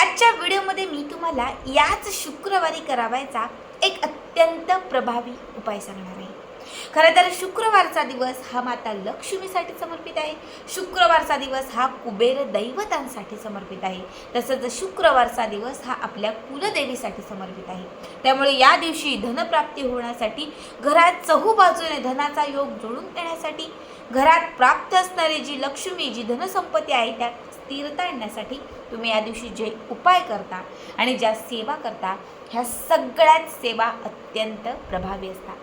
आजच्या व्हिडिओमध्ये मी तुम्हाला याच शुक्रवारी करावायचा एक अत्यंत प्रभावी उपाय सांगणार आहे. खरं तर शुक्रवारचा दिवस हा माता लक्ष्मीसाठी समर्पित आहे. शुक्रवारचा दिवस हा कुबेर दैवतांसाठी समर्पित आहे. तसंच शुक्रवारचा दिवस हा आपल्या कुलदेवीसाठी समर्पित आहे. त्यामुळे या दिवशी धनप्राप्ती होण्यासाठी घरात चहूबाजूने धनाचा योग जोडून देण्यासाठी घरात प्राप्त असणारी जी लक्ष्मी जी धनसंपत्ती आहे त्या स्थिरता आणण्यासाठी तुम्ही या दिवशी जे उपाय करता आणि ज्या सेवा करता ह्या सगळ्याच सेवा अत्यंत प्रभावी असतात.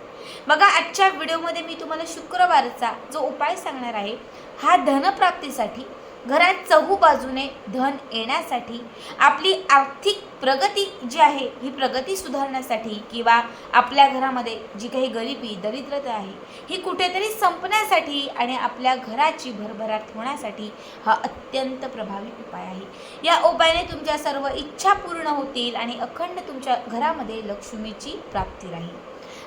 बघा आजच्या व्हिडिओमध्ये मी तुम्हाला शुक्रवारचा जो उपाय सांगणार आहे हा धनप्राप्तीसाठी घरात चहू बाजूने धन येण्यासाठी आपली आर्थिक प्रगती जी आहे ही प्रगती सुधारण्यासाठी किंवा आपल्या घरामध्ये जी काही गरिबी दरिद्रता आहे ही कुठेतरी संपण्यासाठी आणि आपल्या घराची भरभराट होण्यासाठी हा अत्यंत प्रभावी उपाय आहे. या उपायाने तुमच्या सर्व इच्छा पूर्ण होतील आणि अखंड तुमच्या घरामध्ये लक्ष्मीची प्राप्ती राहील.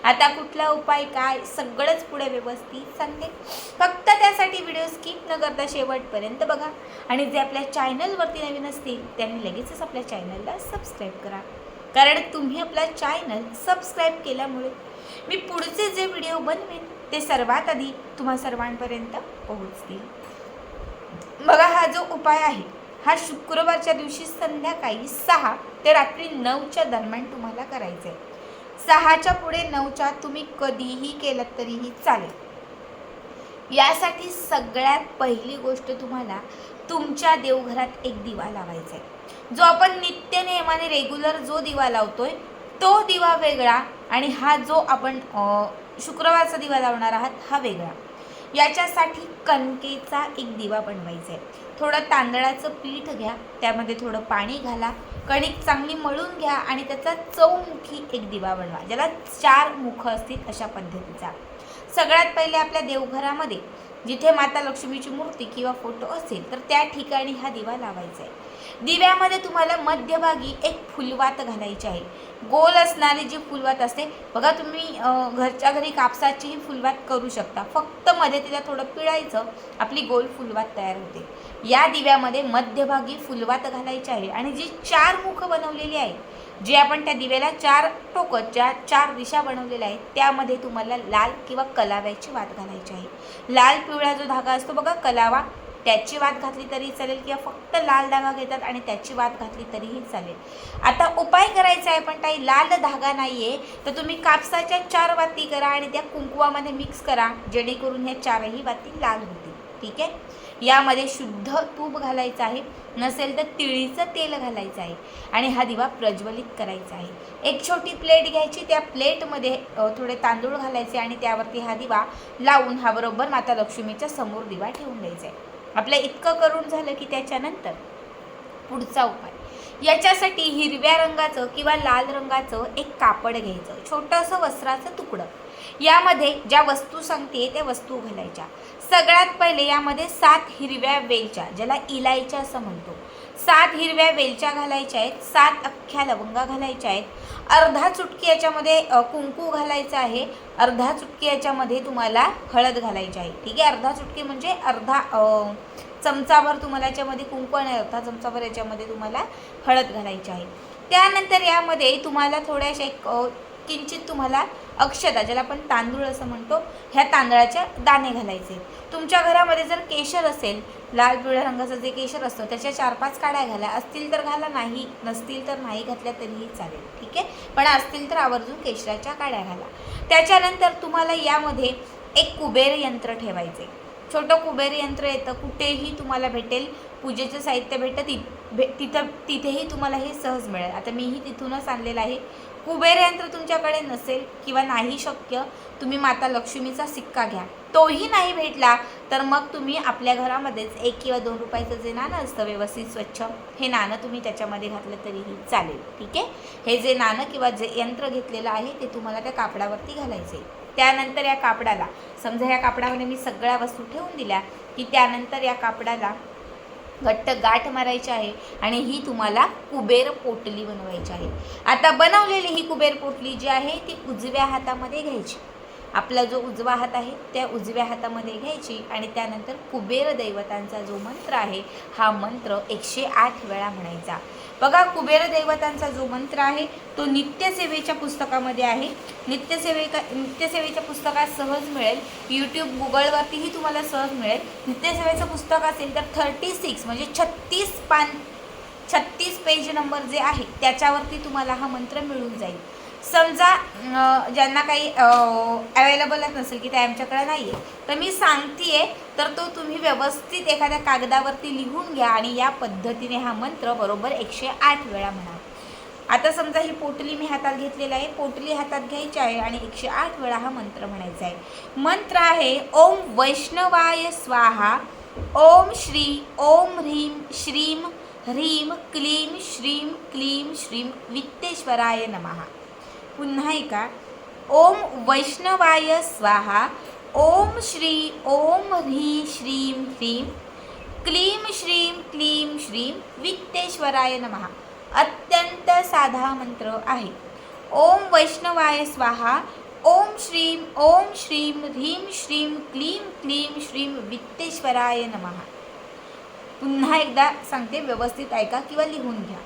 आता कुठला उपाय काय सगळंच पुढे व्यवस्थित सांगते. फक्त त्यासाठी व्हिडिओ स्किप न करता शेवटपर्यंत बघा. आणि जे आपल्या चॅनलवरती नवीन असतील त्यांनी लगेचच आपल्या चॅनलला सबस्क्राईब करा. कारण तुम्ही आपला चॅनल सबस्क्राईब केल्यामुळे मी पुढचे जे व्हिडिओ बनवेन ते सर्वात आधी तुम्हा सर्वांपर्यंत पोहोचतील. बघा हा जो उपाय आहे हा शुक्रवारच्या दिवशी संध्याकाळी सहा ते रात्री नऊच्या दरम्यान तुम्हाला करायचा आहे सहाच्या पुढे नऊच्या तुम्ही कधीही केलं तरीही चालेल. यासाठी सगळ्यात पहिली गोष्ट तुम्हाला तुमच्या देवघरात एक दिवा लावायचा आहे जो आपण नित्य नियमाने रेग्युलर जो दिवा लावतोय तो दिवा वेगळा आणि हा जो आपण शुक्रवारचा दिवा लावणार आहात हा वेगळा. याच्यासाठी कणकेचा एक दिवा बनवायचा आहे थोडं तांदळाचं पीठ घ्या त्यामध्ये थोडं पाणी घाला कणिक चांगली मळून घ्या आणि त्याचा चौमुखी एक दिवा बनवा ज्याला चार मुख असतील अशा पद्धतीचा. सगळ्यात पहिले आपल्या देवघरामध्ये जिथे माता लक्ष्मीची मूर्ती किंवा फोटो असेल तर त्या ठिकाणी हा दिवा लावायचा आहे. दिव्यामध्ये तुम्हाला मध्यभागी एक फुलवात घालायची आहे. गोल असणारी जी फुलवात असते बघा तुम्ही घरच्या घरी कापसाचीही फुलवात करू शकता. फक्त मध्ये तिला थोडं पिळायचं आपली गोल फुलवात तयार होते. या दिव्यामध्ये मध्यभागी फुलवात घालायची आहे आणि जी चार मुख बनवलेली आहे जे आपण त्या दिव्याला चार टोकं ज्या चार दिशा बनवलेल्या आहेत त्यामध्ये तुम्हाला लाल किंवा कलाव्याची वात घालायची आहे. लाल पिवळा जो धागा असतो बघा कलावा त्याची वात घातली तरी चालेल किंवा फक्त लाल धागा घेतात आणि त्याची वात घातली तरीही चालेल. आता उपाय करायचा आहे पण काही लाल धागा नाही आहे तर तुम्ही कापसाच्या चार वाती करा आणि त्या कुंकुवामध्ये मिक्स करा जेणेकरून ह्या चारही वाती लाल होतील. ठीक आहे? यामध्ये शुद्ध तूप घालायचं आहे. नसेल तर तिळीचं तेल घालायचं आहे. आणि हा दिवा प्रज्वलित करायचा आहे. एक छोटी प्लेट घ्यायची त्या प्लेटमध्ये थोडे तांदूळ घालायचे आणि त्यावरती हा दिवा लावून हा बरोबर माता लक्ष्मीच्या समोर दिवा ठेवून द्यायचा आहे. आपलं इतकं करून झालं की त्याच्यानंतर पुढचा उपाय. याच्यासाठी हिरव्या रंगाचं किंवा लाल रंगाचं एक कापड घ्यायचं. छोटंसं वस्त्राचं तुकडं. यामध्ये ज्या वस्तू सांगते त्या वस्तू घालायच्या. सगळ्यात पहिले यामध्ये सात हिरव्या वेलच्या ज्याला इलायच्या असं म्हणतो. सात हिरव्या वेलच्या घालायच्या आहेत सात अख्ख्या लवंगा घालायच्या आहेत. अर्धा चुटकी याच्यामध्ये कुंकू घालायचं आहे. अर्धा चुटकी याच्यामध्ये तुम्हाला हळद घालायची आहे. ठीक आहे? अर्धा चुटकी म्हणजे अर्धा चमचाभर तुम्हाला याच्यामध्ये कुंकू आणि अर्धा चमचाभर याच्यामध्ये तुम्हाला हळद घालायची आहे. त्यानंतर यामध्ये तुम्हाला थोड्याशा एक किंचित तुम्हाला अक्षता ज्याला आपण तांदूळ असं म्हणतो ह्या तांदळाच्या दाणे घालायचे. तुमच्या घरामध्ये जर केशर असेल लाल पिवळ्या रंगाचं जे केशर असतं त्याच्या चार पाच काड्या घाला. असतील तर घाला नाही नसतील तर नाही घातल्या तरीही चालेल ठीक आहे? पण असतील तर आवर्जून केशराच्या काड्या घाला. त्याच्यानंतर तुम्हाला यामध्ये एक कुबेर यंत्र ठेवायचे. छोटं कुबेर यंत्र येतं कुठेही तुम्हाला भेटेल पूजेचं साहित्य भेटत भे तिथं तिथेही तुम्हाला हे सहज मिळेल. आता मीही तिथूनच आणलेलं आहे. कुबेर यंत्र तुमच्याकडे नसेल किंवा नाही शक्य तुम्ही माता लक्ष्मीचा सिक्का घ्या. तोही नाही भेटला तर मग तुम्ही आपल्या घरामध्येच एक किंवा दोन रुपयाचं जे नाणं असतं व्यवस्थित स्वच्छ हे नाणं तुम्ही त्याच्यामध्ये घातलं तरीही चालेल. ठीक आहे? हे जे नाणं किंवा जे यंत्र घेतलेलं आहे ते तुम्हाला त्या कापडावरती घालायचे त्यानंतर या कापडाला समजा या कापडामध्ये मी सगळ्या वस्तू ठेवून दिल्या की त्यानंतर या कापडाला घट्ट गाठ मारायची आहे आणि ही तुम्हाला कुबेर पोटली बनवायची आहे. आता बनवलेली ही कुबेर पोटली जी आहे ती उजव्या हातामध्ये घ्यायची. आपला जो उजवा हात आहे त्या उजव्या हातामध्ये घ्यायची आणि त्यानंतर कुबेर दैवतांचा जो मंत्र आहे हा मंत्र एकशे आठ वेळा म्हणायचा. बघा कुबेर दैवतांचा जो मंत्र आहे तो नित्यसेवेच्या पुस्तकामध्ये आहे. नित्यसेवेका नित्यसेवेच्या पुस्तकात सहज मिळेल. यूट्यूब गुगलवरतीही तुम्हाला सहज मिळेल. नित्यसेवेचं पुस्तक असेल तर थर्टी सिक्स म्हणजे छत्तीस पान छत्तीस पेज नंबर जे आहे त्याच्यावरती तुम्हाला हा मंत्र मिळून जाईल. समजा ज्यांना काही अवेलेबलच नसेल की ते आमच्याकडे नाही आहे तर मी सांगते तर तो तुम्ही व्यवस्थित एखाद्या कागदावरती लिहून घ्या आणि या पद्धतीने हा मंत्र बरोबर एकशे आठ वेळा म्हणा. आता समजा ही पोटली मी हातात घेतलेली आहे पोटली हातात घ्यायची आहे आणि एकशे आठ वेळा हा मंत्र म्हणायचा आहे. मंत्र आहे ओम वैष्णवाय स्वाहा ओम श्री ओम ह्रीम श्रीम ह्रीम क्लीम श्रीम क्लीम श्रीम वित्तेश्वराय नमः. पुन्हा एका ओम वैष्णवाय स्वाहा. ओम श्री ओम ह्री श्रीं ह्रीं. क्लीं श्रीं क्लीं श्रीं वित्तेश्वराय नमः. अत्यंत साधा मंत्र आहे. ओम वैष्णवाय स्वाहा. ओम श्रीं ओम श्रीं ह्रीं श्रीं क्लीं क्लीं श्रीं वित्तेश्वराय नमः. पुन्हा एकदा सांगते व्यवस्थित ऐका किंवा लिहून घ्या.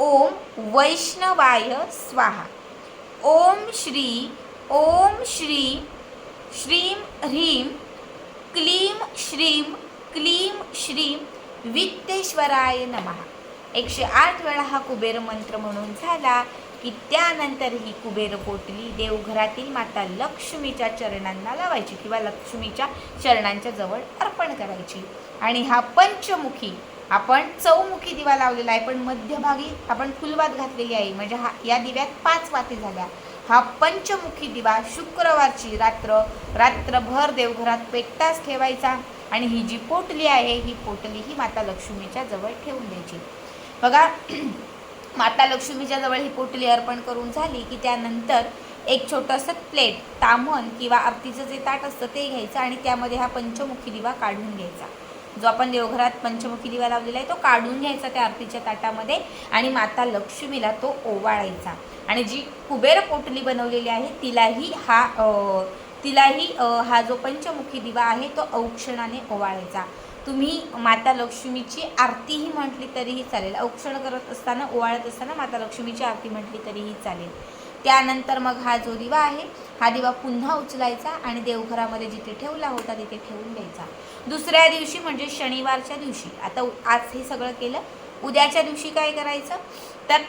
ओम वैष्णवाय स्वाहा. ओम श्री ओम श्री श्रीम ह्रीम क्लीम श्रीम क्लीम श्रीम वित्तेश्वराय नमः. एकशे आठ वेळा हा कुबेर मंत्र म्हणून झाला की त्यानंतर ही कुबेर पोटली देवघरातील माता लक्ष्मीच्या चरणांना लावायची किंवा लक्ष्मीच्या चरणांच्या जवळ अर्पण करायची. आणि हा पंचमुखी आपण चौमुखी दिवा लावलेला आहे पण मध्यभागी आपण फुलवात घातलेली आहे. म्हणजे हा या दिव्यात पाच वाती झाल्या. हा पंचमुखी दिवा शुक्रवारची रात्र रात्रभर देवघरात पेटताच ठेवायचा आणि ही जी पोटली आहे ही पोटली ही माता लक्ष्मीच्या जवळ ठेवून द्यायची. बघा माता लक्ष्मीच्या जवळ ही पोटली अर्पण करून झाली की त्यानंतर एक छोटंसं प्लेट तामण किंवा आरतीचं जे ताट असतं ते घ्यायचं आणि त्यामध्ये हा पंचमुखी दिवा काढून घ्यायचा. जो आपण देवघरात पंचमुखी दिवा लावलेला आहे तो काढून घ्यायचा त्या आरतीच्या ताटामध्ये आणि माता लक्ष्मीला तो ओवाळायचा. आणि जी कुबेर पोटली बनवलेली आहे तिलाही हा तिलाही हा जो पंचमुखी दिवा आहे तो औक्षणाने ओवाळायचा. तुम्ही माता लक्ष्मीची आरतीही म्हटली तरीही चालेल. औक्षण करत असताना ओवाळत असताना माता लक्ष्मीची आरती म्हटली तरीही चालेल. त्यानंतर मग हा जो दिवा आहे हा दिवा पुन्हा उचलायचा आणि देवघरामध्ये जिथे ठेवला होता तिथे ठेवून द्यायचा. दुसऱ्या दिवशी म्हणजे शनिवारच्या दिवशी. आता आज हे सगळं केलं उद्याच्या दिवशी काय करायचं? तर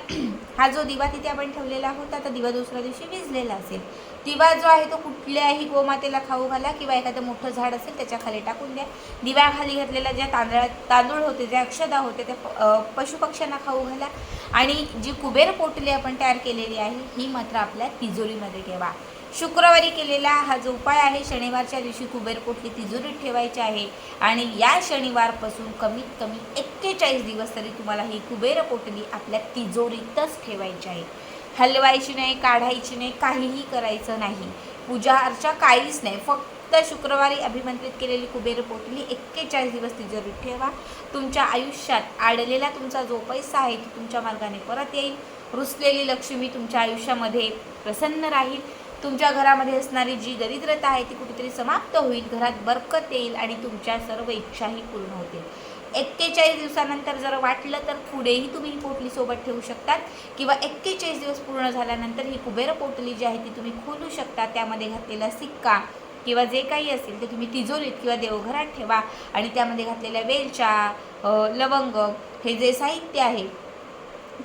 हा जो दिवा तिथे आपण ठेवलेला होता तर दिवा दुसऱ्या दिवशी विजलेला असेल. दिवा जो आहे तो कुठल्याही गोमातेला खाऊ घाला किंवा एखादं मोठं झाड असेल त्याच्याखाली टाकून द्या. दिव्याखाली घातलेल्या ज्या तांदळा तांदूळ होते ज्या अक्षदा होते त्या पशुपक्ष्यांना खाऊ घाला. आणि जी कुबेर पोटली आपण तयार केलेली आहे ही मात्र आपल्या तिजोरीमध्ये ठेवा. शुक्रवारी केलेला हा जो उपाय आहे शनिवारच्या दिवशी कुबेर पोटली तिजोरीत ठेवायची आहे आणि या शनिवारपासून कमीत कमी एक्केचाळीस दिवस तरी तुम्हाला ही कुबेर पोटली आपल्या तिजोरीतच ठेवायची आहे. हलवायची नाही काढायची नाही काहीही करायचं नाही. पूजा अर्चा काहीच नाही. फक्त शुक्रवारी अभिमंत्रित केलेली कुबेर पोटली एक्केचाळीस दिवस तिजोरीत ठेवा. तुमच्या आयुष्यात आडलेला तुमचा जो पैसा आहे तो तुमच्या मार्गाने परत येईल. रुसलेली लक्ष्मी तुमच्या आयुष्यामध्ये प्रसन्न राहील. तुमच्या घरामध्ये असणारी जी दरिद्रता आहे ती कुठेतरी समाप्त होईल. घरात बरकत येईल आणि तुमच्या सर्व इच्छाही पूर्ण होतील. एक्केचाळीस दिवसानंतर जर वाटलं तर पुढेही तुम्ही ही पोटली सोबत ठेवू शकतात किंवा एक्केचाळीस दिवस पूर्ण झाल्यानंतर ही कुबेर पोटली जी आहे ती तुम्ही खोलू शकता. त्यामध्ये घातलेला सिक्का किंवा जे काही असेल ते तुम्ही तिजोरीत किंवा देवघरात ठेवा आणि त्यामध्ये घातलेल्या वेलच्या लवंग हे जे साहित्य आहे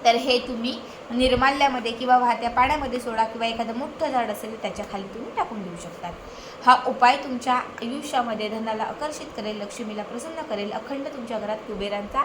तर हे तुम्ही निर्माल्यामध्ये किंवा वाहत्या पाण्यामध्ये सोडा किंवा एखादं मोठं झाड असेल त्याच्याखाली तुम्ही टाकून देऊ शकतात हा उपाय तुमच्या आयुष्यामध्ये धनाला आकर्षित करेल लक्ष्मीला प्रसन्न करेल अखंड तुमच्या घरात कुबेरांचा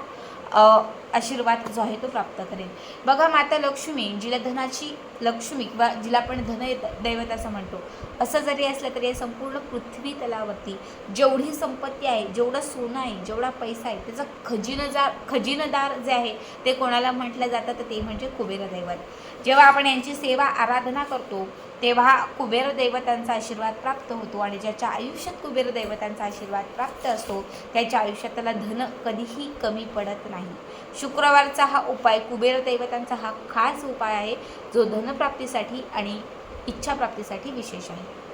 आशीर्वाद जो आहे तो प्राप्त करेल. बघा माता लक्ष्मी जिला धनाची लक्ष्मी किंवा जिला आपण धन दैवत असं म्हणतो. असं जरी असलं तरी या संपूर्ण पृथ्वी तलावरती जेवढी संपत्ती आहे जेवढं सोनं आहे जेवढा पैसा आहे त्याचं खजिनदार खजिनदार जे आहे ते कोणाला म्हटलं जातं तर ते म्हणजे कुबेर दैवत. जेव्हा आपण यांची सेवा आराधना करतो तेव्हा कुबेर दैवतांचा आशीर्वाद प्राप्त होतो आणि ज्याच्या आयुष्यात कुबेर दैवतांचा आशीर्वाद प्राप्त असतो त्याच्या आयुष्यात त्याला धन कधीही कमी पडत नाही. शुक्रवारचा हा उपाय कुबेर दैवतांचा हा खास उपाय आहे जो धनप्राप्तीसाठी आणि इच्छाप्राप्तीसाठी विशेष आहे.